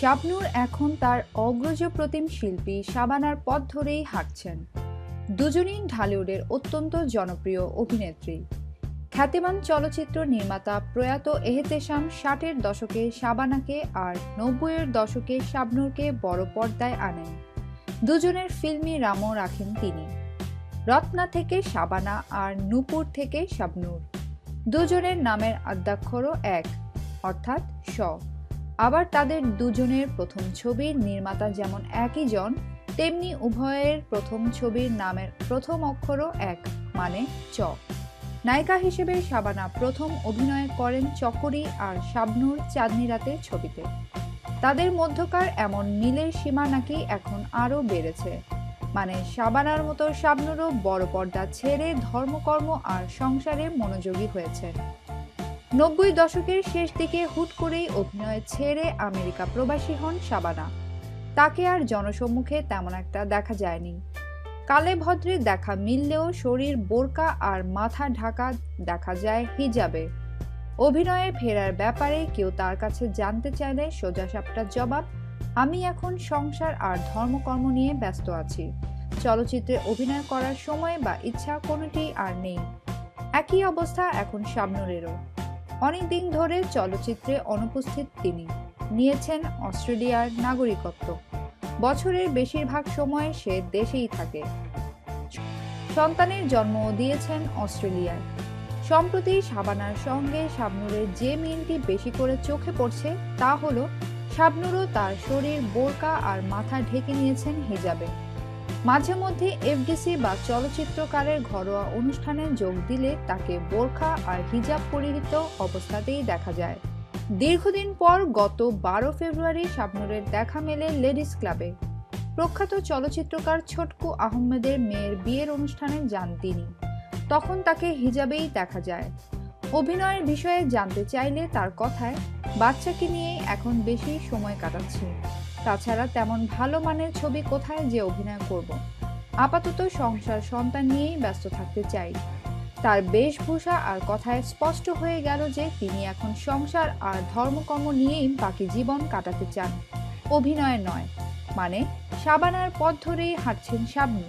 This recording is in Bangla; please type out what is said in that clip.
শাবনূর এখন তার অগ্রজ প্রতিম শিল্পী শাবানার পথ ধরেই হাঁটছেন। দুজনেই ঢালিউডের অত্যন্ত জনপ্রিয় অভিনেত্রী। খ্যাতিমান চলচ্চিত্র নির্মাতা প্রয়াত এহেতেশাম ষাটের দশকে শাবানাকে আর নব্বইয়ের দশকে শাবনূরকে বড় পর্দায় আনেন। দুজনের ফিল্মি রামও রাখেন তিনি। রত্না থেকে শাবানা আর নূপুর থেকে শাবনূর। দুজনের নামের আদ্যাক্ষরও এক, অর্থাৎ স আবার তাদের দুজনের প্রথম ছবির নির্মাতা যেমন একই জন, তেমনি উভয়ের প্রথম ছবির নামের প্রথম অক্ষরও এক মানে চ। নায়িকা হিসেবে শাবানা প্রথম অভিনয় করেন চকরি আর শাবনুর চাঁদনি রাতের ছবিতে। তাদের মধ্যকার এমন মিলের সীমা নাকি এখন আরও বেড়েছে। মানে শাবানার মতো শাবনুরও বড় পর্দা ছেড়ে ধর্মকর্ম আর সংসারে মনোযোগী হয়েছে। নব্বই দশকের শেষ দিকে হুট করেই অভিনয় ছেড়ে আমেরিকা প্রবাসী হন শাবানা। তাকে আর জনসম্মুখে তেমন একটা দেখা যায়নি। কালে ভদ্রে দেখা মিললেও শরীর বোরকা আর মাথা ঢাকা দেখা যায় হিজাবে। অভিনয়ে ফেরার ব্যাপারে কেউ তার কাছে জানতে চাইলে সোজা সাপটা জবাব, আমি এখন সংসার আর ধর্মকর্ম নিয়ে ব্যস্ত আছি। চলচ্চিত্রে অভিনয় করার সময় বা ইচ্ছা কোনোটি আর নেই। একই অবস্থা এখন শাবনুরেরও অনেকদিন ধরে চলচ্চিত্রে অনুপস্থিত তিনি। নিয়েছেন অস্ট্রেলিয়ার নাগরিকত্ব। বছরের বেশিরভাগ সময় সে দেশেই থাকে। সন্তানের জন্ম দিয়েছেন অস্ট্রেলিয়ায়। সম্প্রতি শাবানার সঙ্গে শাবনুরের যে মিলটি বেশি করে চোখে পড়ছে, তা হলো, শাবনুরও তার শরীর বোরকা আর মাথা ঢেকে নিয়েছেন হিজাবে। মাঝে মধ্যে এফডিসি বা চলচ্চিত্রকারের ঘরোয়া অনুষ্ঠানে যোগ দিলে তাকে বোরখা আর হিজাব পরিহিত অবস্থাতেই দেখা যায়। দীর্ঘদিন পর গত বারো ফেব্রুয়ারি শাবনুরের দেখা মেলে লেডিস ক্লাবে প্রখ্যাত চলচ্চিত্রকার ছোটকু আহমেদের মেয়ের বিয়ের অনুষ্ঠানে যান তিনি। তখন তাকে হিজাবেই দেখা যায়। অভিনয়ের বিষয়ে জানতে চাইলে তার কথায়, বাচ্চাকে নিয়েই এখন বেশি সময় কাটাচ্ছি। তাছাড়া তেমন ভালো মানের ছবি কোথায় যে অভিনয় করব? আপাতত সংসার সন্তান নিয়েই ব্যস্ত থাকতে চাই। তার বেশভূষা আর কথায় স্পষ্ট হয়ে গেল যে তিনি এখন সংসার আর ধর্মকর্ম নিয়েই বাকি জীবন কাটাতে চান। অভিনয় নয় মানে সাবানার পথ ধরেই হাঁটছেন সাবনি